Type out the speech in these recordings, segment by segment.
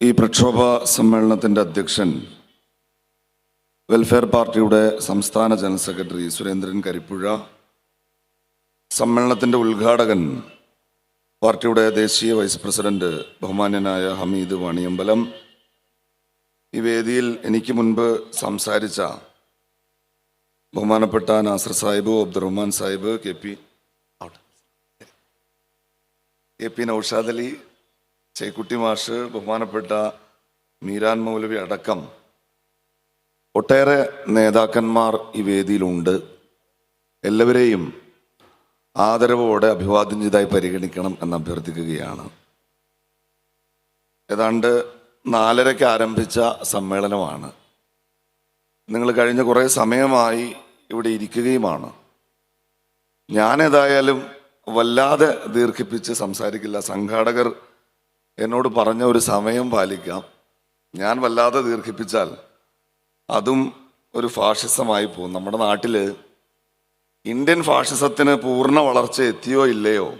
ഈ പ്രക്ഷോഭ സമ്മേളനത്തിന്റെ അധ്യക്ഷൻ വെൽഫെയർ പാർട്ടിയുടെ സംസ്ഥാന ജനറൽ സെക്രട്ടറി സുരേന്ദ്രൻ കരിപ്പുഴ സമ്മേളനത്തിന്റെ ഉദ്ഘാടകൻ പാർട്ടിയുടെ ദേശീയ വൈസ് പ്രസിഡന്റ് ബഹുമാന്യനായ ഹമീദ് വാണിയമ്പലം. ഈ വേദിയിൽ എനിക്ക് മുൻപ് സംസാരിച്ച ബഹുമാനപ്പെട്ട Nasar Sahib Abdurahman Sahib K P K P Chekkutty മാഷ് ബഹുമാനപ്പെട്ട മീരാൻ മൗലവി അടക്കം ഒട്ടേറെ നേതാക്കന്മാർ ഈ വേദിയിലുണ്ട്. എല്ലാവരെയും ആദരവോടെ അഭിവാദ്യം ചെയ്തായി പരിഗണിക്കണം എന്ന് അഭ്യർത്ഥിക്കുകയാണ്. ഏതാണ്ട് നാലരയ്ക്ക് ആരംഭിച്ച സമ്മേളനമാണ്. നിങ്ങൾ കഴിഞ്ഞ കുറേ സമയമായി ഇവിടെ ഇരിക്കുകയുമാണ്. ഞാനേതായാലും വല്ലാതെ ദീർഘിപ്പിച്ച് സംസാരിക്കില്ല. സംഘാടകർ എന്നോട് പറഞ്ഞ ഒരു സമയം പാലിക്കാം. ഞാൻ വല്ലാതെ ദീർഘിപ്പിച്ചാൽ അതും ഒരു ഫാഷിസമായി പോകും. നമ്മുടെ നാട്ടിൽ ഇന്ത്യൻ ഫാഷിസത്തിന് പൂർണ വളർച്ച എത്തിയോ ഇല്ലയോ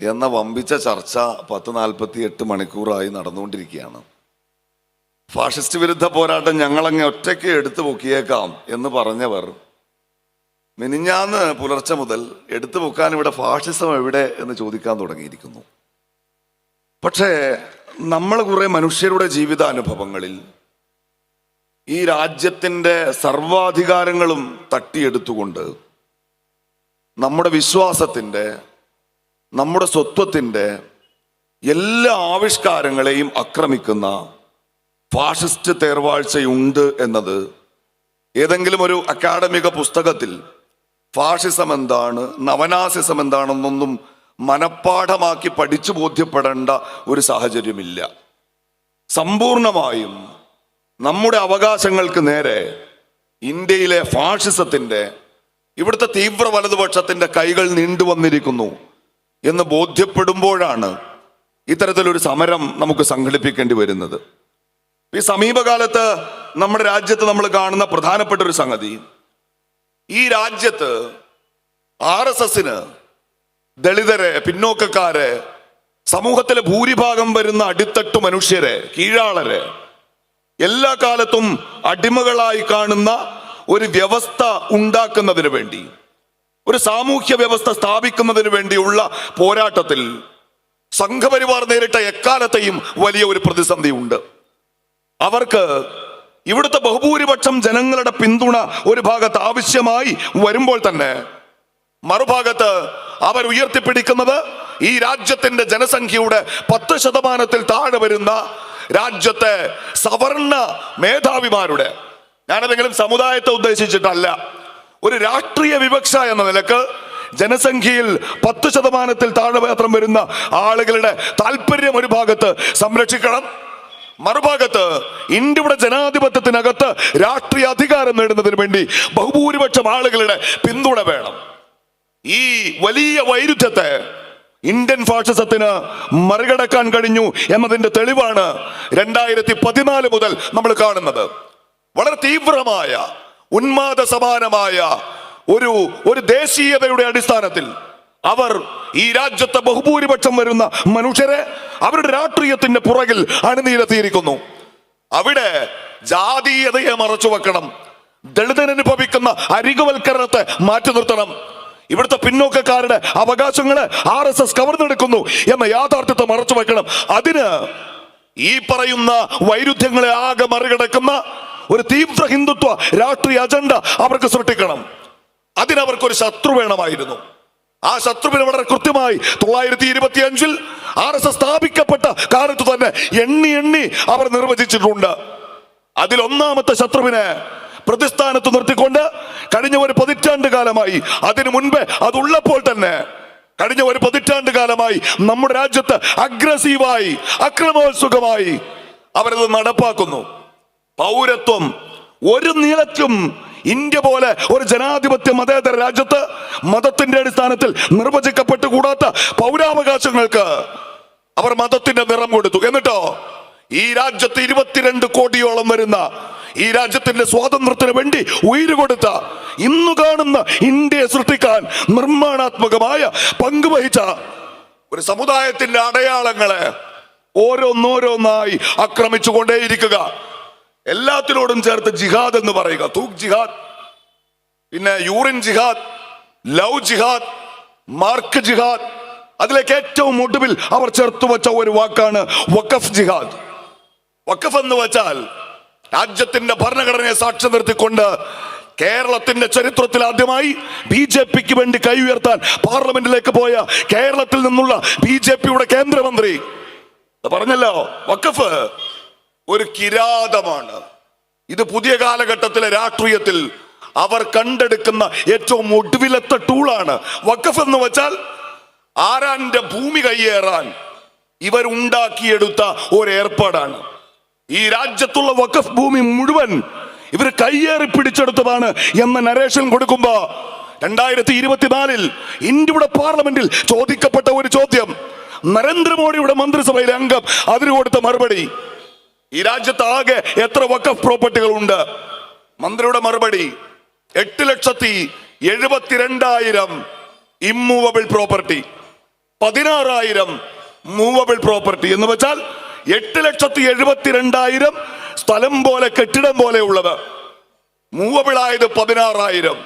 എന്ന വമ്പിച്ച ചർച്ച പത്ത് നാൽപ്പത്തി എട്ട് മണിക്കൂറായി നടന്നുകൊണ്ടിരിക്കുകയാണ്. ഫാഷിസ്റ്റ് വിരുദ്ധ പോരാട്ടം ഞങ്ങളങ്ങ് ഒറ്റയ്ക്ക് എടുത്തു പൊക്കിയേക്കാം എന്ന് പറഞ്ഞവർ മിനിഞ്ഞാന്ന് പുലർച്ചെ മുതൽ എടുത്തു പൊക്കാൻ ഇവിടെ ഫാഷിസം എവിടെ എന്ന് ചോദിക്കാൻ തുടങ്ങിയിരിക്കുന്നു. പക്ഷേ നമ്മൾ കുറെ മനുഷ്യരുടെ ജീവിതാനുഭവങ്ങളിൽ ഈ രാജ്യത്തിന്റെ സർവാധികാരങ്ങളും തട്ടിയെടുത്തുകൊണ്ട് നമ്മുടെ വിശ്വാസത്തിന്റെ നമ്മുടെ സ്വത്വത്തിന്റെ എല്ലാ ആവിഷ്കാരങ്ങളെയും ആക്രമിക്കുന്ന ഫാഷിസ്റ്റ് തേർവാഴ്ചയുണ്ട് എന്നത് ഏതെങ്കിലും ഒരു അക്കാഡമിക പുസ്തകത്തിൽ ഫാഷിസം എന്താണ് നവനാസിസം എന്താണെന്നൊന്നും മനഃപ്പാഠമാക്കി പഠിച്ചു ബോധ്യപ്പെടേണ്ട ഒരു സാഹചര്യമില്ല. സമ്പൂർണമായും നമ്മുടെ അവകാശങ്ങൾക്ക് നേരെ ഇന്ത്യയിലെ ഫാഷിസത്തിന്റെ ഇവിടുത്തെ തീവ്ര വലതുപക്ഷത്തിന്റെ കൈകൾ നീണ്ടു വന്നിരിക്കുന്നു എന്ന് ബോധ്യപ്പെടുമ്പോഴാണ് ഇത്തരത്തിലൊരു സമരം നമുക്ക് സംഘടിപ്പിക്കേണ്ടി വരുന്നത്. ഈ സമീപകാലത്ത് നമ്മുടെ രാജ്യത്ത് നമ്മൾ കാണുന്ന പ്രധാനപ്പെട്ട ഒരു സംഗതി. ഈ രാജ്യത്ത് ആർ എസ് എസിന് ദളിതരെ പിന്നോക്കക്കാരെ സമൂഹത്തിലെ ഭൂരിഭാഗം വരുന്ന അടിത്തട്ട് മനുഷ്യരെ കീഴാളരെ എല്ലാ കാലത്തും അടിമകളായി കാണുന്ന ഒരു വ്യവസ്ഥ ഉണ്ടാക്കുന്നതിന് വേണ്ടി ഒരു സാമൂഹ്യ വ്യവസ്ഥ സ്ഥാപിക്കുന്നതിന് വേണ്ടിയുള്ള പോരാട്ടത്തിൽ സംഘപരിവാർ നേരിട്ട എക്കാലത്തെയും വലിയ ഒരു പ്രതിസന്ധി ഉണ്ട് അവർക്ക് ഇവിടുത്തെ ബഹുഭൂരിപക്ഷം ജനങ്ങളുടെ പിന്തുണ ഒരു ഭാഗത്ത് ആവശ്യമായി വരുമ്പോൾ തന്നെ മറുഭാഗത്ത് അവർ ഉയർത്തിപ്പിടിക്കുന്നത് ഈ രാജ്യത്തിന്റെ ജനസംഖ്യയുടെ പത്ത് ശതമാനത്തിൽ താഴെ വരുന്ന രാജ്യത്തെ സവർണ മേധാവിമാരുടെ. ഞാനതെങ്കിലും സമുദായത്തെ ഉദ്ദേശിച്ചിട്ടല്ല. ഒരു രാഷ്ട്രീയ വിവക്ഷ എന്ന നിലയ്ക്ക് ജനസംഖ്യയിൽ പത്ത് ശതമാനത്തിൽ താഴെ മാത്രം വരുന്ന ആളുകളുടെ താല്പര്യം ഒരു ഭാഗത്ത് സംരക്ഷിക്കണം. മറുഭാഗത്ത് ഇന്ത്യയുടെ ജനാധിപത്യത്തിനകത്ത് രാഷ്ട്രീയ അധികാരം നേടുന്നതിന് വേണ്ടി ബഹുഭൂരിപക്ഷം ആളുകളുടെ പിന്തുണ വേണം. ഈ വലിയ വൈരുദ്ധ്യത്തെ ഇന്ത്യൻ ഫാഷിസത്തിന് മറികടക്കാൻ കഴിഞ്ഞു എന്നതിന്റെ തെളിവാണ് രണ്ടായിരത്തി പതിനാല് മുതൽ നമ്മൾ കാണുന്നത്. വളരെ തീവ്രമായ ഉന്മാദ സമാനമായ ഒരു ഒരു ദേശീയതയുടെ അടിസ്ഥാനത്തിൽ അവർ ഈ രാജ്യത്തെ ബഹുഭൂരിപക്ഷം വരുന്ന മനുഷ്യരെ അവരുടെ രാഷ്ട്രീയത്തിന്റെ പുറകിൽ അണിനിരത്തിയിരിക്കുന്നു. അവിടെ ജാതീയതയെ മറച്ചു വെക്കണം ദളിതനുഭവിക്കുന്ന അരികുവൽക്കരണത്തെ മാറ്റി നിർത്തണം. ഇവിടുത്തെ പിന്നോക്കക്കാരുടെ അവകാശങ്ങളെ ആർ എസ് എസ് കവർന്നെടുക്കുന്നു എന്ന യാഥാർത്ഥ്യത്തെ മറച്ചു വെക്കണം. അതിന് ഈ പറയുന്ന വൈരുദ്ധ്യങ്ങളെ ആകെ മറികടക്കുന്ന ഒരു തീവ്ര ഹിന്ദുത്വ രാഷ്ട്രീയ അജണ്ട അവർക്ക് സൃഷ്ടിക്കണം. അതിനവർക്കൊരു ശത്രു വേണമായിരുന്നു. ആ ശത്രുവിനെ വളരെ കൃത്യമായി തൊള്ളായിരത്തി ഇരുപത്തി അഞ്ചിൽ ആർ എസ് എസ് സ്ഥാപിക്കപ്പെട്ട കാലത്ത് തന്നെ എണ്ണി എണ്ണി അവർ നിർവചിച്ചിട്ടുണ്ട്. അതിൽ ഒന്നാമത്തെ ശത്രുവിനെ പ്രതിസ്ഥാനത്ത് നിർത്തിക്കൊണ്ട് കഴിഞ്ഞ ഒരു പതിറ്റാണ്ട് കാലമായി അതിനു മുൻപ് അതുള്ളപ്പോൾ തന്നെ കഴിഞ്ഞ ഒരു പതിറ്റാണ്ട് കാലമായി നമ്മുടെ രാജ്യത്ത് അഗ്രസീവായി അക്രമോത്സുകമായി അവരത് നടപ്പാക്കുന്നു. പൗരത്വം ഒരു നീളത്തിലും ഇന്ത്യ പോലെ ഒരു ജനാധിപത്യ മതേതര രാജ്യത്ത് മതത്തിന്റെ അടിസ്ഥാനത്തിൽ നിർവചിക്കപ്പെട്ടുകൂടാത്ത പൗരാവകാശങ്ങൾക്ക് അവർ മതത്തിന്റെ നിറം കൊടുത്തു. എന്നിട്ടോ ഈ രാജ്യത്ത് ഇരുപത്തിരണ്ട് കോടിയോളം വരുന്ന ഈ രാജ്യത്തിന്റെ സ്വാതന്ത്ര്യത്തിന് വേണ്ടി ഉയിര് കൊടുത്ത ഇന്ന് കാണുന്ന ഇന്ത്യയെ സൃഷ്ടിക്കാൻ നിർമ്മാണാത്മകമായ പങ്കുവഹിച്ച ഒരു സമുദായത്തിന്റെ അടയാളങ്ങളെ ഓരോന്നോരോന്നായി ആക്രമിച്ചുകൊണ്ടേയിരിക്കുക. എല്ലാത്തിനോടും ചേർത്ത് ജിഹാദ് എന്ന് പറയുക. തൂക്ക് ജിഹാദ് പിന്നെ യൂറിൻ ജിഹാദ് ലവ് ജിഹാദ് മാർക്ക് ജിഹാദ്. അതിലേക്ക് ഏറ്റവും ഒടുവിൽ അവർ ചേർത്ത് വെച്ച ഒരു വാക്കാണ് വഖഫ് ജിഹാദ്. വഖഫ് എന്ന് വെച്ചാൽ രാജ്യത്തിന്റെ ഭരണഘടനയെ സാക്ഷ്യം നിർത്തിക്കൊണ്ട് കേരളത്തിന്റെ ചരിത്രത്തിൽ ആദ്യമായി ബി ജെ പിക്ക് വേണ്ടി കൈ ഉയർത്താൻ പാർലമെന്റിലേക്ക് പോയ കേരളത്തിൽ നിന്നുള്ള ബി ജെ പിയുടെ കേന്ദ്രമന്ത്രി. പറഞ്ഞല്ലോ വക്കഫ് ഒരു കിരാതമാണ്. ഇത് പുതിയ കാലഘട്ടത്തിലെ രാഷ്ട്രീയത്തിൽ അവർ കണ്ടെടുക്കുന്ന ഏറ്റവും ഒടുവിലത്തെ ടൂളാണ്. വക്കഫ് എന്ന് വെച്ചാൽ ആരാന്റെ ഭൂമി കയ്യേറാൻ ഇവരുണ്ടാക്കിയെടുത്ത ഒരു ഏർപ്പാടാണ് ഈ രാജ്യത്തുള്ള വഖഫ് ഭൂമി മുഴുവൻ ഇവർ കയ്യേറി പിടിച്ചെടുത്തതാണ് എന്ന നരേഷൻ കൊടുക്കുമ്പോ രണ്ടായിരത്തി ഇരുപത്തിനാലിൽ ഇന്ത്യയുടെ പാർലമെന്റിൽ ചോദിക്കപ്പെട്ട ഒരു ചോദ്യം. നരേന്ദ്രമോദിയുടെ മന്ത്രിസഭയിലെ അംഗം അതിന് കൊടുത്ത മറുപടി. ഈ രാജ്യത്ത് ആകെ എത്ര വഖഫ് പ്രോപ്പർട്ടികൾ ഉണ്ട് മന്ത്രിയുടെ മറുപടി എട്ട് ലക്ഷത്തി എഴുപത്തിരണ്ടായിരം ഇമ്മൂവബിൾ പ്രോപ്പർട്ടി പതിനാറായിരം മൂവബിൾ പ്രോപ്പർട്ടി എന്ന് വെച്ചാൽ എട്ട് ലക്ഷത്തി എഴുപത്തിരണ്ടായിരം സ്ഥലം പോലെ കെട്ടിടം പോലെ ഉള്ളത്. മൂവബിൾ ആയത് പതിനാറായിരം.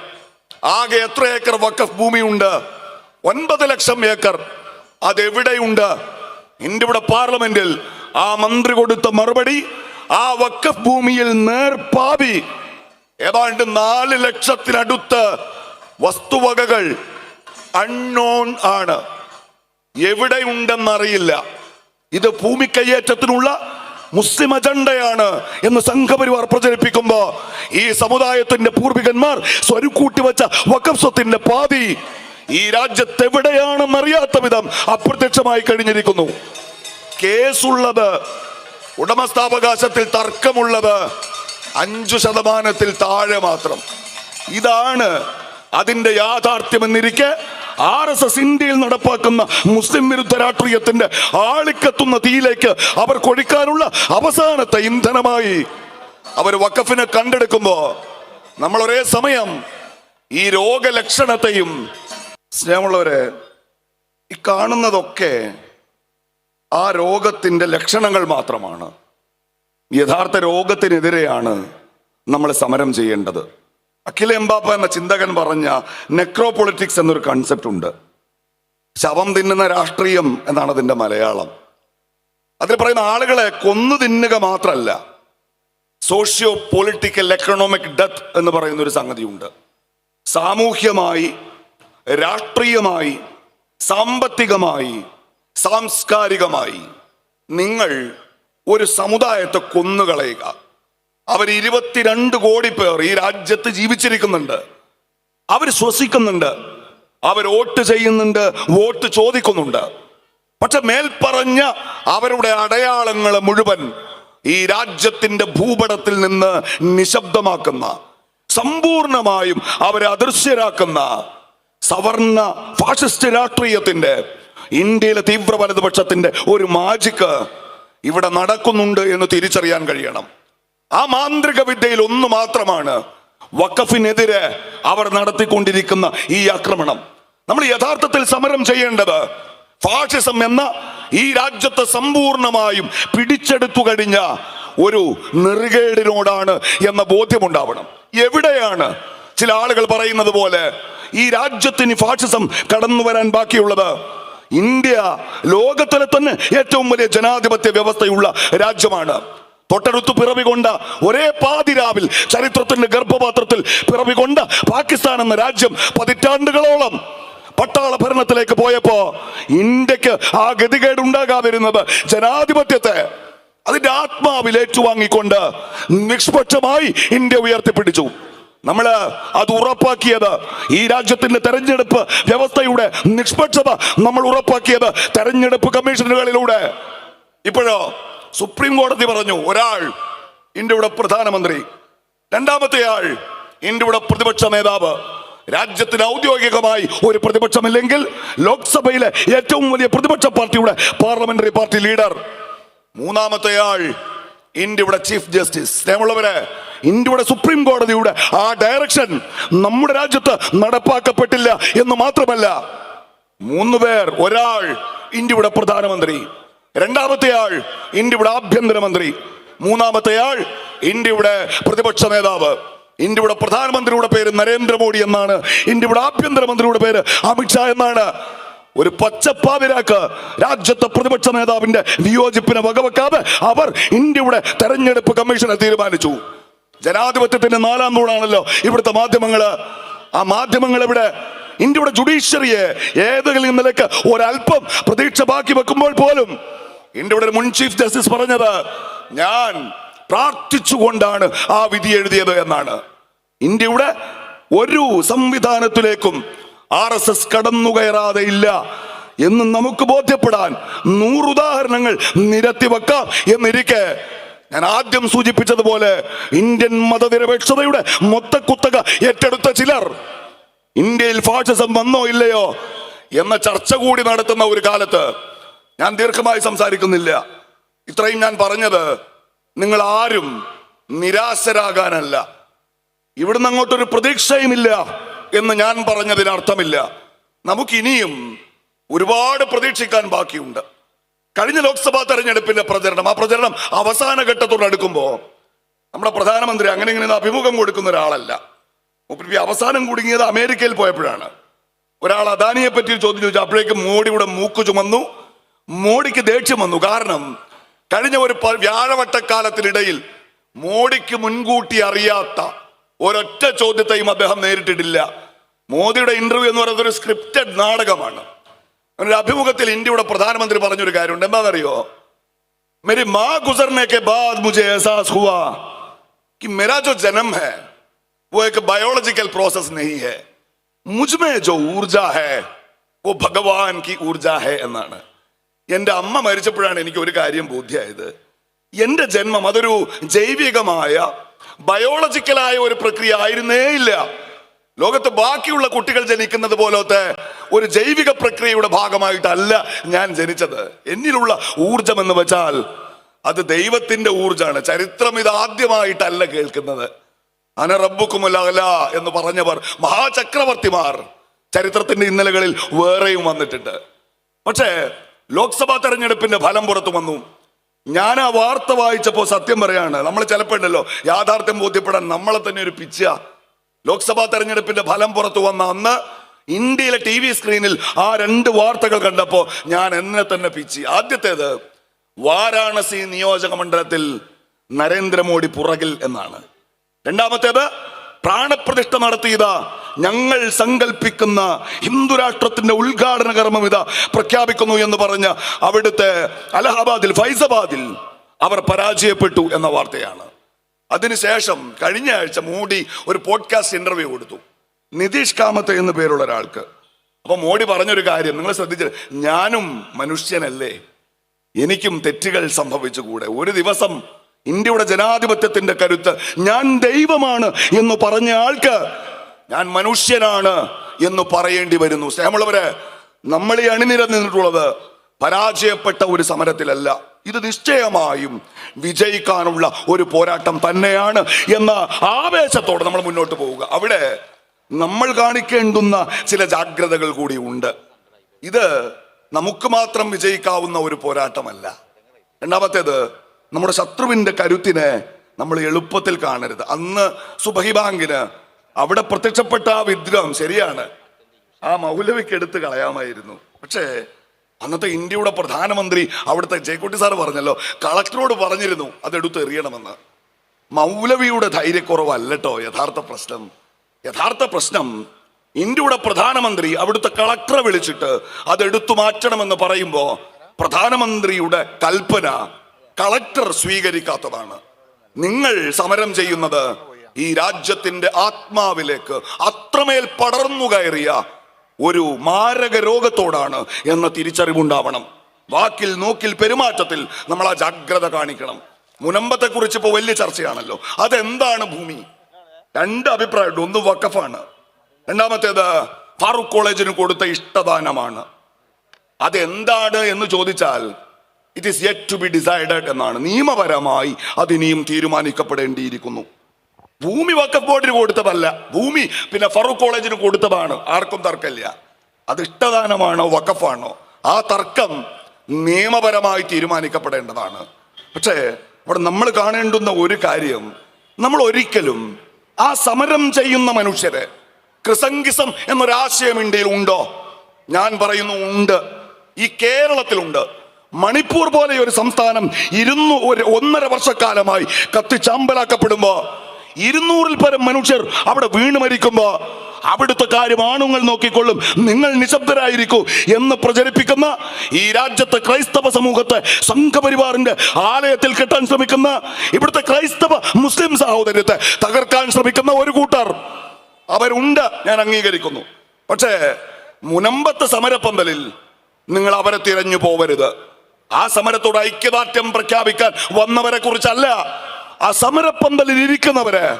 ആകെ എത്ര ഏക്കർ വക്കഫ് ഭൂമിയുണ്ട്? ഒൻപത് ലക്ഷം ഏക്കർ. അതെവിടെയുണ്ട്? ഇന്ത്യയുടെ പാർലമെന്റിൽ ആ മന്ത്രി കൊടുത്ത മറുപടി ആ വക്കഫ് ഭൂമിയിൽ നേർപ്പാവി ഏതാണ്ട് നാല് ലക്ഷത്തിനടുത്ത് വസ്തുവകകൾ അൺനോൺ ആണ്. എവിടെയുണ്ടെന്നറിയില്ല. ഇത് ഭൂമി കയ്യേറ്റത്തിനുള്ള മുസ്ലിം അജണ്ടയാണ് എന്ന് സംഘപരിവാർ പ്രചരിപ്പിക്കുമ്പോ ഈ സമുദായത്തിന്റെ പൂർവികന്മാർ സ്വരുക്കൂട്ടി വെച്ച വക്കം സ്വത്തിന്റെ പാതി ഈ രാജ്യത്ത് എവിടെയാണെന്നറിയാത്ത വിധം അപ്രത്യക്ഷമായി കഴിഞ്ഞിരിക്കുന്നു. കേസുള്ളത് ഉടമസ്ഥാവകാശത്തിൽ തർക്കമുള്ളത് അഞ്ചു ശതമാനത്തിൽ താഴെ മാത്രം. ഇതാണ് അതിന്റെ യാഥാർത്ഥ്യമെന്നിരിക്കെ ആർ എസ് എസ് ഇന്ത്യയിൽ നടപ്പാക്കുന്ന മുസ്ലിം വിരുദ്ധ രാഷ്ട്രീയത്തിന്റെ ആളിക്കത്തുന്ന തീയിലേക്ക് അവർ കൊഴിക്കാനുള്ള അവസാനത്തെ ഇന്ധനമായി അവർ വക്കഫിനെ കണ്ടെടുക്കുമ്പോ നമ്മൾ ഒരേ സമയം ഈ രോഗലക്ഷണത്തെയും സ്നേഹമുള്ളവരെ ഈ കാണുന്നതൊക്കെ ആ രോഗത്തിന്റെ ലക്ഷണങ്ങൾ മാത്രമാണ്. യഥാർത്ഥ രോഗത്തിനെതിരെയാണ് നമ്മൾ സമരം ചെയ്യേണ്ടത്. അഖില എംബാപ്പ എന്ന ചിന്തകൻ പറഞ്ഞ നെക്രോപൊളിറ്റിക്സ് എന്നൊരു കൺസെപ്റ്റ് ഉണ്ട്. ശവം തിന്നുന്ന രാഷ്ട്രീയം എന്നാണ് അതിന്റെ മലയാളം. അതിൽ പറയുന്ന ആളുകളെ കൊന്നു തിന്നുക മാത്രമല്ല സോഷ്യോ പൊളിറ്റിക്കൽ എക്കണോമിക് ഡെത്ത് എന്ന് പറയുന്ന ഒരു സംഗതിയുണ്ട്. സാമൂഹ്യമായി രാഷ്ട്രീയമായി സാമ്പത്തികമായി സാംസ്കാരികമായി നിങ്ങൾ ഒരു സമുദായത്തെ കൊന്നുകളയുക. അവർ ഇരുപത്തിരണ്ട് കോടി പേർ ഈ രാജ്യത്ത് ജീവിച്ചിരിക്കുന്നുണ്ട്. അവർ ശ്വസിക്കുന്നുണ്ട്. അവർ വോട്ട് ചെയ്യുന്നുണ്ട് വോട്ട് ചോദിക്കുന്നുണ്ട്. പക്ഷെ മേൽപ്പറഞ്ഞ അവരുടെ അടയാളങ്ങൾ മുഴുവൻ ഈ രാജ്യത്തിന്റെ ഭൂപടത്തിൽ നിന്ന് നിശബ്ദമാക്കുന്ന സമ്പൂർണമായും അവരെ അദൃശ്യരാക്കുന്ന സവർണ ഫാഷിസ്റ്റ് രാഷ്ട്രീയത്തിന്റെ ഇന്ത്യയിലെ തീവ്ര വലതുപക്ഷത്തിന്റെ ഒരു മാജിക്ക് ഇവിടെ നടക്കുന്നുണ്ട് എന്ന് തിരിച്ചറിയാൻ കഴിയണം. ആ മാന്ത്രിക വിദ്യയിൽ ഒന്ന് മാത്രമാണ് വക്കഫിനെതിരെ അവർ നടത്തിക്കൊണ്ടിരിക്കുന്ന ഈ ആക്രമണം. നമ്മൾ യഥാർത്ഥത്തിൽ സമരം ചെയ്യേണ്ടത് ഫാഷിസം എന്ന ഈ രാജ്യത്തെ സമ്പൂർണമായും പിടിച്ചെടുത്തു കഴിഞ്ഞ ഒരു നെറുകേടിനോടാണ് എന്ന ബോധ്യമുണ്ടാവണം. എവിടെയാണ് ചില ആളുകൾ പറയുന്നത് പോലെ ഈ രാജ്യത്തിന് ഫാഷിസം കടന്നു വരാൻ ബാക്കിയുള്ളത്? ഇന്ത്യ ലോകത്തിലെ തന്നെ ഏറ്റവും വലിയ ജനാധിപത്യ വ്യവസ്ഥയുള്ള രാജ്യമാണ്. തൊട്ടടുത്ത് പിറവികൊണ്ട ഒരേ പാതിരാവിൽ ചരിത്രത്തിന്റെ ഗർഭപാത്രത്തിൽ പിറവികൊണ്ട പാകിസ്ഥാൻ എന്ന രാജ്യം പതിറ്റാണ്ടുകളോളം പട്ടാള ഭരണത്തിലേക്ക് പോയപ്പോ ഇന്ത്യയ്ക്ക് ആ ഗതികേട് ഉണ്ടാകാതിരുന്നത് ജനാധിപത്യത്തെ അതിന്റെ ആത്മാവിൽ ഏറ്റുവാങ്ങിക്കൊണ്ട് നിഷ്പക്ഷമായി ഇന്ത്യ ഉയർത്തിപ്പിടിച്ചു. നമ്മൾ അത് ഉറപ്പാക്കിയത് ഈ രാജ്യത്തിന്റെ തെരഞ്ഞെടുപ്പ് വ്യവസ്ഥയുടെ നിഷ്പക്ഷത നമ്മൾ ഉറപ്പാക്കിയത് തെരഞ്ഞെടുപ്പ് കമ്മീഷനുകളിലൂടെ. ഇപ്പോഴോ സുപ്രീം കോടതി പറഞ്ഞു ഒരാൾ ഇന്ത്യയുടെ പ്രധാനമന്ത്രി. രണ്ടാമത്തെ ആൾ ഇന്ത്യയുടെ പ്രതിപക്ഷ നേതാവ്. രാജ്യത്തിന് ഔദ്യോഗികമായി ഒരു പ്രതിപക്ഷമില്ലെങ്കിൽ ലോക്സഭയിലെ ഏറ്റവും വലിയ പ്രതിപക്ഷ പാർട്ടിയുടെ പാർലമെന്ററി പാർട്ടി ലീഡർ. മൂന്നാമത്തെ ആൾ ഇന്ത്യയുടെ ചീഫ് ജസ്റ്റിസ്. സ്നേഹമുള്ളവരെ ഇന്ത്യയുടെ സുപ്രീം കോടതിയുടെ ആ ഡയറക്ഷൻ നമ്മുടെ രാജ്യത്ത് നടപ്പാക്കപ്പെട്ടില്ല എന്ന് മാത്രമല്ല മൂന്ന് പേർ ഒരാൾ ഇന്ത്യയുടെ പ്രധാനമന്ത്രി. രണ്ടാമത്തെ ആൾ ഇന്ത്യയുടെ ആഭ്യന്തരമന്ത്രി മൂന്നാമത്തെ ആൾ ഇന്ത്യയുടെ പ്രതിപക്ഷ നേതാവ്. ഇന്ത്യയുടെ പ്രധാനമന്ത്രിയുടെ പേര് നരേന്ദ്രമോദി എന്നാണ്. ഇന്ത്യയുടെ ആഭ്യന്തരമന്ത്രിയുടെ പേര് അമിത്ഷാ എന്നാണ്. ഒരു പച്ചപ്പാവിരാക്ക് രാജ്യത്തെ പ്രതിപക്ഷ നേതാവിന്റെ വിയോജിപ്പിനെ വകവെക്കാതെ അവർ ഇന്ത്യയുടെ തെരഞ്ഞെടുപ്പ് കമ്മീഷനെ തീരുമാനിച്ചു. ജനാധിപത്യത്തിന്റെ നാലാം തൂണാണല്ലോ ഇവിടുത്തെ മാധ്യമങ്ങൾ. ആ മാധ്യമങ്ങൾ ഇവിടെ ഇന്ത്യയുടെ ജുഡീഷ്യറിയെ ഏതെങ്കിലും നിലയ്ക്ക് ഒരല്പം പ്രതീക്ഷ ബാക്കി വെക്കുമ്പോൾ പോലും ഇന്ത്യയുടെ ഇവിടെ മുൻ ചീഫ് ജസ്റ്റിസ് പറഞ്ഞത് ഞാൻ പ്രാർത്ഥിച്ചുകൊണ്ടാണ് ആ വിധി എഴുതിയത് എന്നാണ്. ഇന്ത്യയുടെ ഒരു സംവിധാനത്തിലേക്കും ആർ എസ് എസ് കടന്നുകയറാതെ ഇല്ല എന്ന് നമുക്ക് ബോധ്യപ്പെടാൻ നൂറുദാഹരണങ്ങൾ നിരത്തി വെക്കാം എന്നിരിക്കെ ഞാൻ ആദ്യം സൂചിപ്പിച്ചതുപോലെ ഇന്ത്യൻ മതനിരപേക്ഷതയുടെ മൊത്തക്കുത്തക ഏറ്റെടുത്ത ചിലർ ഇന്ത്യയിൽ ഫാഷിസം വന്നോ ഇല്ലയോ എന്ന ചർച്ച കൂടി നടത്തുന്ന ഒരു കാലത്ത് ഞാൻ ദീർഘമായി സംസാരിക്കുന്നില്ല. ഇത്രയും ഞാൻ പറഞ്ഞത് നിങ്ങൾ ആരും നിരാശരാകാനല്ല. ഇവിടുന്ന് അങ്ങോട്ടൊരു പ്രതീക്ഷയുമില്ല എന്ന് ഞാൻ പറഞ്ഞതിന് അർത്ഥമില്ല. നമുക്കിനിയും ഒരുപാട് പ്രതീക്ഷിക്കാൻ ബാക്കിയുണ്ട്. കഴിഞ്ഞ ലോക്സഭാ തെരഞ്ഞെടുപ്പിന്റെ പ്രചരണം ആ പ്രചരണം അവസാന ഘട്ടത്തോട് അടുക്കുമ്പോൾ നമ്മുടെ പ്രധാനമന്ത്രി അങ്ങനെ ഇങ്ങനെ അഭിമുഖം കൊടുക്കുന്ന ഒരാളല്ല. അവസാനം കുടുങ്ങിയത് അമേരിക്കയിൽ പോയപ്പോഴാണ്. ഒരാൾ അദാനിയെ പറ്റി ചോദ്യം ചോദിച്ചു അപ്പോഴേക്കും മോഡിയുടെ മൂക്ക് ചുമന്നു. മോഡിക്ക് ദേഷ്യം വന്നു കാരണം കഴിഞ്ഞ ഒരു പ- വ്യാഴവട്ടക്കാലത്തിനിടയിൽ മോഡിക്ക് മുൻകൂട്ടി അറിയാത്ത ഒരൊറ്റ ചോദ്യത്തെയും അദ്ദേഹം നേരിട്ടിട്ടില്ല മോദിയുടെ ഇന്റർവ്യൂ എന്ന് പറയുന്നത് ഒരു സ്ക്രിപ്റ്റഡ് നാടകമാണ് ഒരു അഭിമുഖത്തിൽ ഇന്ത്യയുടെ പ്രധാനമന്ത്രി പറഞ്ഞൊരു കാര്യമുണ്ട് എന്താണെന്നറിയോ मेरी माँ गुजरने के बाद मुझे एहसास हुआ कि मेरा जो जन्म है वो एक बायोलॉजिकल प्रोसेस नहीं है मुझ में जो ऊर्जा है वो ഭഗവാൻ की ഊർജ है എന്നാണ് എന്റെ അമ്മ മരിച്ചപ്പോഴാണ് എനിക്ക് ഒരു കാര്യം ബോധ്യമായത് എന്റെ ജന്മം അതൊരു ജൈവികമായ ബയോളജിക്കലായ ഒരു പ്രക്രിയ ആയിരുന്നേ ഇല്ല. ലോകത്ത് ബാക്കിയുള്ള കുട്ടികൾ ജനിക്കുന്നത് പോലത്തെ ഒരു ജൈവിക പ്രക്രിയയുടെ ഭാഗമായിട്ടല്ല ഞാൻ ജനിച്ചത്. എന്നിലുള്ള ഊർജം എന്ന് വെച്ചാൽ അത് ദൈവത്തിന്റെ ഊർജാണ് ചരിത്രം ഇത് ആദ്യമായിട്ടല്ല കേൾക്കുന്നത്. അന റബ്ബുക്കുമല്ല എന്ന് പറഞ്ഞവർ മഹാചക്രവർത്തിമാർ ചരിത്രത്തിന്റെ ഇന്നലകളിൽ വേറെയും വന്നിട്ടുണ്ട്. പക്ഷേ ലോക്സഭാ തെരഞ്ഞെടുപ്പിന്റെ ഫലം പുറത്തു വന്നു. ഞാൻ ആ വാർത്ത വായിച്ചപ്പോൾ സത്യം പറയാണ്. നമ്മൾ ചിലപ്പോൾ ഉണ്ടല്ലോ യാഥാർത്ഥ്യം ബോധ്യപ്പെടാൻ നമ്മളെ തന്നെ ഒരു പിച്ച ലോക്സഭാ തെരഞ്ഞെടുപ്പിന്റെ ഫലം പുറത്തു വന്ന അന്ന് ഇന്ത്യയിലെ ടി വി സ്ക്രീനിൽ ആ രണ്ട് വാർത്തകൾ കണ്ടപ്പോൾ ഞാൻ എന്നെ തന്നെ പിച്ചി. ആദ്യത്തേത് വാരാണസി നിയോജക മണ്ഡലത്തിൽ നരേന്ദ്രമോദി പുറകിൽ എന്നാണ്. രണ്ടാമത്തേത് പ്രാണപ്രതിഷ്ഠ നടത്തിയത്. ഞങ്ങൾ സങ്കല്പിക്കുന്ന ഹിന്ദുരാഷ്ട്രത്തിന്റെ ഉദ്ഘാടന കർമ്മം ഇതാ പ്രഖ്യാപിക്കുന്നു എന്ന് പറഞ്ഞ അവിടുത്തെ അലഹബാദിൽ ഫൈസബാദിൽ അവർ പരാജയപ്പെട്ടു എന്ന വാർത്തയാണ്. അതിനുശേഷം കഴിഞ്ഞ ആഴ്ച മോഡി ഒരു പോഡ്കാസ്റ്റ് ഇന്റർവ്യൂ കൊടുത്തു. നിതീഷ് കാമത്ത് എന്ന് പേരുള്ള ഒരാൾക്ക്. അപ്പൊ മോഡി പറഞ്ഞൊരു കാര്യം നിങ്ങൾ ശ്രദ്ധിച്ചത് ഞാനും മനുഷ്യനല്ലേ? എനിക്കും തെറ്റുകൾ സംഭവിച്ചുകൂടെ? ഒരു ദിവസം ഇന്ത്യയുടെ ജനാധിപത്യത്തിന്റെ കരുത്ത് ഞാൻ ദൈവമാണ് എന്ന് പറഞ്ഞ ആൾക്ക് ഞാൻ മനുഷ്യനാണ് എന്ന് പറയേണ്ടി വരുന്നു. സ്നേഹമുള്ളവരെ നമ്മൾ ഈ അണിനിരന്നിട്ടുള്ളത് പരാജയപ്പെട്ട ഒരു സമരത്തിലല്ല. ഇത് നിശ്ചയമായും വിജയിക്കാനുള്ള ഒരു പോരാട്ടം തന്നെയാണ് എന്ന ആവേശത്തോടെ നമ്മൾ മുന്നോട്ട് പോവുക. അവിടെ നമ്മൾ കാണിക്കേണ്ടുന്ന ചില ജാഗ്രതകൾ കൂടി ഉണ്ട്. ഇത് നമുക്ക് മാത്രം വിജയിക്കാവുന്ന ഒരു പോരാട്ടമല്ല. രണ്ടാമത്തേത് നമ്മുടെ ശത്രുവിന്റെ കരുത്തിനെ നമ്മൾ എളുപ്പത്തിൽ കാണരുത്. അന്ന് സുബഹി ബാങ്കിന് അവിടെ പ്രത്യക്ഷപ്പെട്ട ആ വിദ്രോഹം ശരിയാണ്. ആ മൗലവിക്ക് എടുത്ത് കളയാമായിരുന്നു. പക്ഷേ അന്നത്തെ ഇന്ത്യയുടെ പ്രധാനമന്ത്രി അവിടുത്തെ ജയക്കുട്ടി സാർ പറഞ്ഞല്ലോ കളക്ടറോട് പറഞ്ഞിരുന്നു അതെടുത്ത് എറിയണമെന്ന്. മൗലവിയുടെ ധൈര്യക്കുറവല്ലട്ടോ യഥാർത്ഥ പ്രശ്നം. യഥാർത്ഥ പ്രശ്നം ഇന്ത്യയുടെ പ്രധാനമന്ത്രി അവിടുത്തെ കളക്ടറെ വിളിച്ചിട്ട് അതെടുത്തു മാറ്റണമെന്ന് പറയുമ്പോൾ പ്രധാനമന്ത്രിയുടെ കൽപ്പന കളക്ടർ സ്വീകരിക്കാത്തതാണ്. നിങ്ങൾ സമരം ചെയ്യുന്നത് ഈ രാജ്യത്തിന്റെ ആത്മാവിലേക്ക് അത്രമേൽ പടർന്നു കയറിയ ഒരു മാരക രോഗത്തോടാണ് എന്ന തിരിച്ചറിവുണ്ടാവണം. വാക്കിൽ നോക്കിൽ പെരുമാറ്റത്തിൽ നമ്മൾ ആ ജാഗ്രത കാണിക്കണം. മുനമ്പത്തെ കുറിച്ച് ഇപ്പോൾ വലിയ ചർച്ചയാണല്ലോ. അതെന്താണ് ഭൂമി? രണ്ട് അഭിപ്രായമുണ്ട്. ഒന്ന് വക്കഫാണ് രണ്ടാമത്തേത് ഫാറൂഖ് കോളേജിന് കൊടുത്ത ഇഷ്ടദാനമാണ്. അതെന്താണ് എന്ന് ചോദിച്ചാൽ it is yet to be decided എന്നാണ്. നിയമപരമായി അതിനിയും തീരുമാനിക്കപ്പെടേണ്ടിയിരിക്കുന്നു. ഭൂമി വക്കഫ് ബോർഡിന് കൊടുത്തതല്ല. ഭൂമി പിന്നെ ഫറൂഖ് കോളേജിന് കൊടുത്തതാണ്. ആർക്കും തർക്കമില്ല. അത് ഇഷ്ടദാനമാണോ വക്കഫാണോ ആ തർക്കം നിയമപരമായി തീരുമാനിക്കപ്പെടേണ്ടതാണ്. പക്ഷേ അവിടെ നമ്മൾ കാണേണ്ടുന്ന ഒരു കാര്യം നമ്മൾ ഒരിക്കലും ആ സമരം ചെയ്യുന്ന മനുഷ്യരെ ക്രിസംഗിസം എന്നൊരാശയം ഇന്ത്യയിൽ ഉണ്ടോ? ഞാൻ പറയുന്നു ഉണ്ട്. ഈ കേരളത്തിലുണ്ട്. മണിപ്പൂർ പോലെ ഒരു സംസ്ഥാനം ഇരുന്നു ഒരു ഒന്നര വർഷക്കാലമായി കത്തിച്ചാമ്പലാക്കപ്പെടുമ്പോ ഇരുന്നൂറിൽ പരം മനുഷ്യർ അവിടെ വീണ് മരിക്കുമ്പോ അവിടുത്തെ കാര്യം ആണുങ്ങൾ നോക്കിക്കൊള്ളും നിങ്ങൾ നിശബ്ദരായിരിക്കൂ എന്ന് പ്രചരിപ്പിക്കുന്ന ഈ രാജ്യത്തെ ക്രൈസ്തവ സമൂഹത്തെ സംഘപരിവാറിന്റെ ആലയത്തിൽ കെട്ടാൻ ശ്രമിക്കുന്ന ഇവിടുത്തെ ക്രൈസ്തവ മുസ്ലിം സഹോദര്യത്തെ തകർക്കാൻ ശ്രമിക്കുന്ന ഒരു കൂട്ടർ അവരുണ്ട് ഞാൻ അംഗീകരിക്കുന്നു. പക്ഷേ മുനമ്പത്തെ സമരപ്പന്തലിൽ നിങ്ങൾ അവരെ തിരഞ്ഞു പോവരുത്. ആ സമരത്തോട് ഐക്യദാർഢ്യം പ്രഖ്യാപിക്കാൻ വന്നവരെ കുറിച്ചല്ല ആ സമരപ്പന്തലിൽ ഇരിക്കുന്നവരെ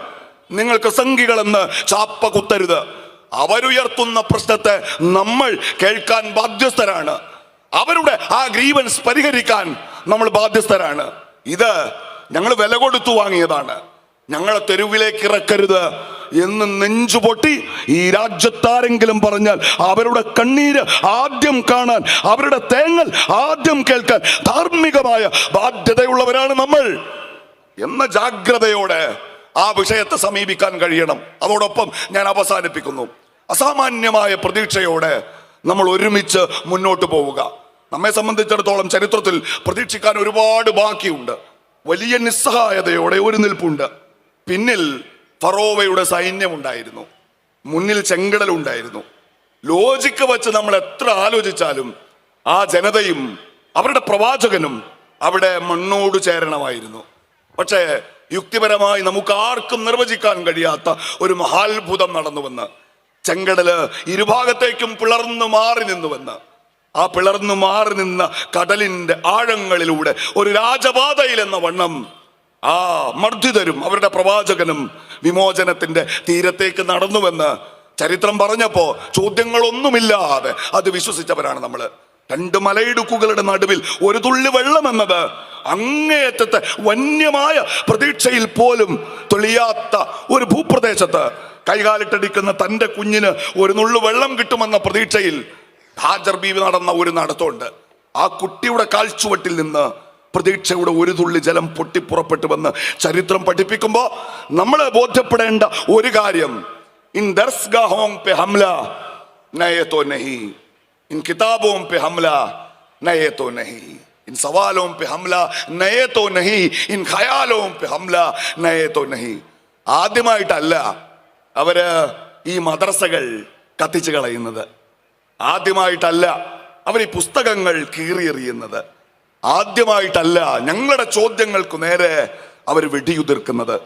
നിങ്ങൾക്ക് സംഘികളെന്ന് ചാപ്പ കുത്തരുത്. അവരുയർത്തുന്ന പ്രശ്നത്തെ നമ്മൾ കേൾക്കാൻ ബാധ്യസ്ഥരാണ്. അവരുടെ ആ ഗ്രീവൻസ് പരിഹരിക്കാൻ നമ്മൾ ബാധ്യസ്ഥരാണ്. ഇത് ഞങ്ങൾ വില കൊടുത്തു വാങ്ങിയതാണ്. ഞങ്ങളെ തെരുവിലേക്ക് ഇറക്കരുത്. എന്ന് നെഞ്ചു പൊട്ടി ഈ രാജ്യത്താരെങ്കിലും പറഞ്ഞാൽ അവരുടെ കണ്ണീര് ആദ്യം കാണാൻ അവരുടെ തേങ്ങൽ ആദ്യം കേൾക്കാൻ ധാർമ്മികമായ ബാധ്യതയുള്ളവരാണ് നമ്മൾ. എന്ന ജാഗ്രതയോടെ ആ വിഷയത്തെ സമീപിക്കാൻ കഴിയണം. അതോടൊപ്പം ഞാൻ അവസാനിപ്പിക്കുന്നു. അസാമാന്യമായ പ്രതീക്ഷയോടെ നമ്മൾ ഒരുമിച്ച് മുന്നോട്ട് പോവുക. നമ്മെ സംബന്ധിച്ചിടത്തോളം ചരിത്രത്തിൽ പ്രതീക്ഷിക്കാൻ ഒരുപാട് ബാക്കിയുണ്ട്. വലിയ നിസ്സഹായതയോടെ ഒരു നിൽപ്പുണ്ട്. പിന്നിൽ ഫറോവയുടെ സൈന്യമുണ്ടായിരുന്നു. മുന്നിൽ ചെങ്കടൽ ഉണ്ടായിരുന്നു. ലോജിക്ക് വെച്ച് നമ്മൾ എത്ര ആലോചിച്ചാലും ആ ജനതയും അവരുടെ പ്രവാചകനും അവിടെ മണ്ണോട് ചേരണമായിരുന്നു. പക്ഷേ യുക്തിപരമായി നമുക്ക് ആർക്കും നിർവചിക്കാൻ കഴിയാത്ത ഒരു മഹാത്ഭുതം നടന്നുവെന്ന്. ചെങ്കടൽ ഇരുഭാഗത്തേക്കും പിളർന്നു മാറി നിന്നുവെന്ന്. ആ പിളർന്നു മാറി നിന്ന കടലിന്റെ ആഴങ്ങളിലൂടെ ഒരു രാജപാതയിൽ എന്ന വണ്ണം ആ മർദ്ദിതരും അവരുടെ പ്രവാചകനും വിമോചനത്തിന്റെ തീരത്തേക്ക് നടന്നുവെന്ന് ചരിത്രം പറഞ്ഞപ്പോ ചോദ്യങ്ങളൊന്നുമില്ലാതെ അത് വിശ്വസിച്ചവരാണ് നമ്മൾ രണ്ട് മലയിടുക്കുകളുടെ നടുവിൽ ഒരു തുള്ളി വെള്ളം എന്നത് അങ്ങേയറ്റത്തെ വന്യമായ പ്രതീക്ഷയിൽ പോലും തെളിയാത്ത ഒരു ഭൂപ്രദേശത്ത് കൈകാലിട്ടടിക്കുന്ന തന്റെ കുഞ്ഞിന് ഒരു നുള്ളു വെള്ളം കിട്ടുമെന്ന പ്രതീക്ഷയിൽ ഹാജർ ബീവി നടന്ന ഒരു നടത്തമുണ്ട്. ആ കുട്ടിയുടെ കാൽച്ചുവട്ടിൽ നിന്ന് പ്രതീക്ഷയുടെ ഒരു തുള്ളി ജലം പൊട്ടിപ്പുറപ്പെട്ടുവെന്ന് ചരിത്രം പഠിപ്പിക്കുമ്പോ നമ്മൾ ബോധ്യപ്പെടേണ്ട ഒരു കാര്യം ഇൻ ദർസ്ഗാഹോം പെ ഹംല നയെ തോ നഹി इन किताबों पे हमला नए तो नहीं इन सवालों पे हमला नए तो नहीं इन ഖയാലോं पे हमला नए तो नहीं ആദ്യമായിട്ടല്ല അവര് ഈ മദ്രസകൾ കത്തിച്ചു കളയുന്നത് ആദ്യമായിട്ടല്ല അവർ ഈ പുസ്തകങ്ങൾ കീറിയെറിയുന്നത് ആദ്യമായിട്ടല്ല ഞങ്ങളുടെ ചോദ്യങ്ങൾക്ക് നേരെ അവർ വെടിയുതിർക്കുന്നത്.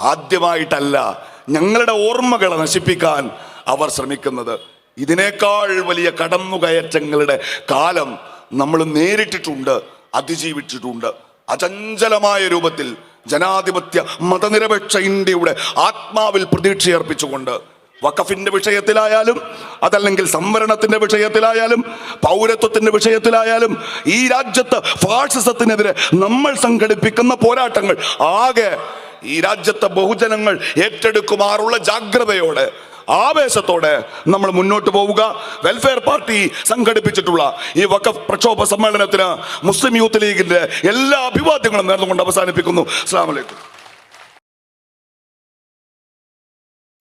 ആദ്യമായിട്ടല്ല ഞങ്ങളുടെ ഓർമ്മകളെ നശിപ്പിക്കാൻ അവർ ശ്രമിക്കുന്നത്. ഇതിനേക്കാൾ വലിയ കടന്നുകയറ്റങ്ങളുടെ കാലം നമ്മൾ നേരിട്ടിട്ടുണ്ട് അതിജീവിച്ചിട്ടുണ്ട്. അചഞ്ചലമായ രൂപത്തിൽ ജനാധിപത്യ മതനിരപേക്ഷ ഇന്ത്യയുടെ ആത്മാവിൽ പ്രതീക്ഷയർപ്പിച്ചുകൊണ്ട് വഖഫിന്റെ വിഷയത്തിലായാലും അതല്ലെങ്കിൽ സംവരണത്തിന്റെ വിഷയത്തിലായാലും പൗരത്വത്തിന്റെ വിഷയത്തിലായാലും ഈ രാജ്യത്ത് ഫാഷിസത്തിനെതിരെ നമ്മൾ സംഘടിപ്പിക്കുന്ന പോരാട്ടങ്ങൾ ആകെ ഈ രാജ്യത്തെ ബഹുജനങ്ങൾ ഏറ്റെടുക്കുമാറുള്ള ജാഗ്രതയോടെ ആവേശത്തോടെ നമ്മൾ മുന്നോട്ട് പോവുക. വെൽഫെയർ പാർട്ടി സംഘടിപ്പിച്ചിട്ടുള്ള ഈ വഖഫ് പ്രക്ഷോഭ സമ്മേളനത്തിന് മുസ്ലിം യൂത്ത് ലീഗിന്റെ എല്ലാ അഭിവാദ്യങ്ങളും നേർന്നുകൊണ്ട് അവസാനിപ്പിക്കുന്നു. അസ്സാം വലൈക്കും